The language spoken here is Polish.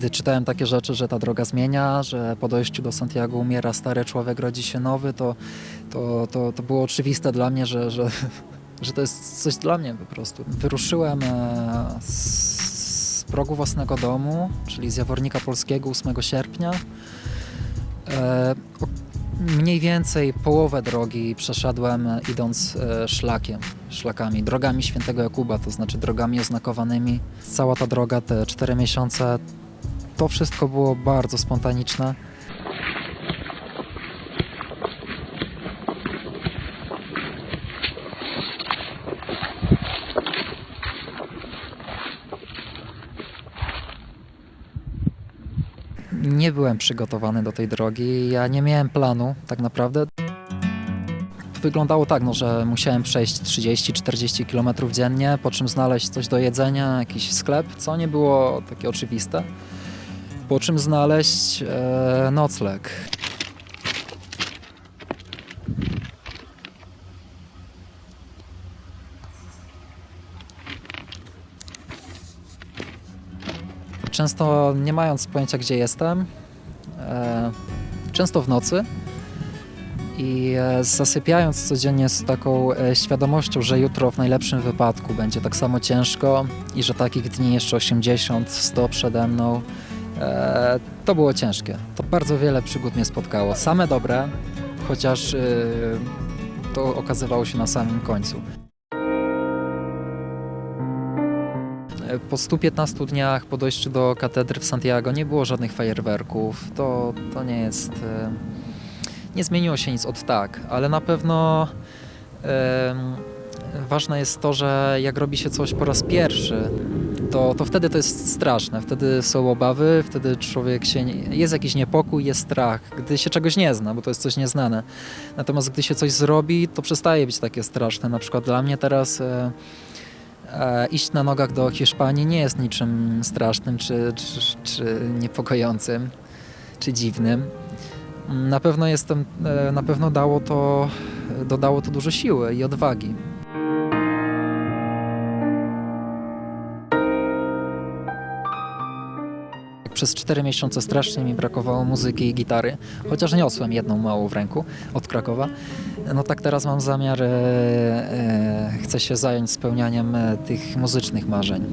gdy czytałem takie rzeczy, że ta droga zmienia, że po dojściu do Santiago umiera stary człowiek, rodzi się nowy, to, to, to, to było oczywiste dla mnie, że, że, że to jest coś dla mnie po prostu. Wyruszyłem e, z, progu własnego domu, czyli z Jawornika Polskiego 8 sierpnia. E, Mniej więcej połowę drogi przeszedłem e, idąc szlakiem, szlakami, drogami świętego Jakuba, to znaczy drogami oznakowanymi. Cała ta droga, te cztery miesiące, to wszystko było bardzo spontaniczne. Nie byłem przygotowany do tej drogi, ja nie miałem planu tak naprawdę. Wyglądało tak, no, że musiałem przejść 30-40 km dziennie, po czym znaleźć coś do jedzenia, jakiś sklep, co nie było takie oczywiste. Po czym znaleźć e, nocleg. Często nie mając pojęcia, gdzie jestem, e, często w nocy i e, zasypiając codziennie z taką e, świadomością, że jutro w najlepszym wypadku będzie tak samo ciężko i że takich dni jeszcze 80, 100 przede mną, e, to było ciężkie. To bardzo wiele przygód mnie spotkało. Same dobre, chociaż e, to okazywało się na samym końcu. E, Po 115 dniach po dojściu do katedry w Santiago nie było żadnych fajerwerków. To, to nie jest. Nie zmieniło się nic od tak, ale na pewno ważne jest to, że jak robi się coś po raz pierwszy, to, to wtedy to jest straszne. Wtedy są obawy, wtedy człowiek się. nie- Jest jakiś niepokój, jest strach, gdy się czegoś nie zna, bo to jest coś nieznane. Natomiast gdy się coś zrobi, to przestaje być takie straszne. Na przykład dla mnie teraz. E, E, iść na nogach do Hiszpanii nie jest niczym strasznym, czy, czy, czy niepokojącym, czy dziwnym. Na pewno jestem, e, na pewno dało to, dodało to dużo siły i odwagi. Przez cztery miesiące strasznie mi brakowało muzyki i gitary, chociaż niosłem jedną małą w ręku od Krakowa. No tak teraz mam zamiar, e, e, chcę się zająć spełnianiem e, tych muzycznych marzeń.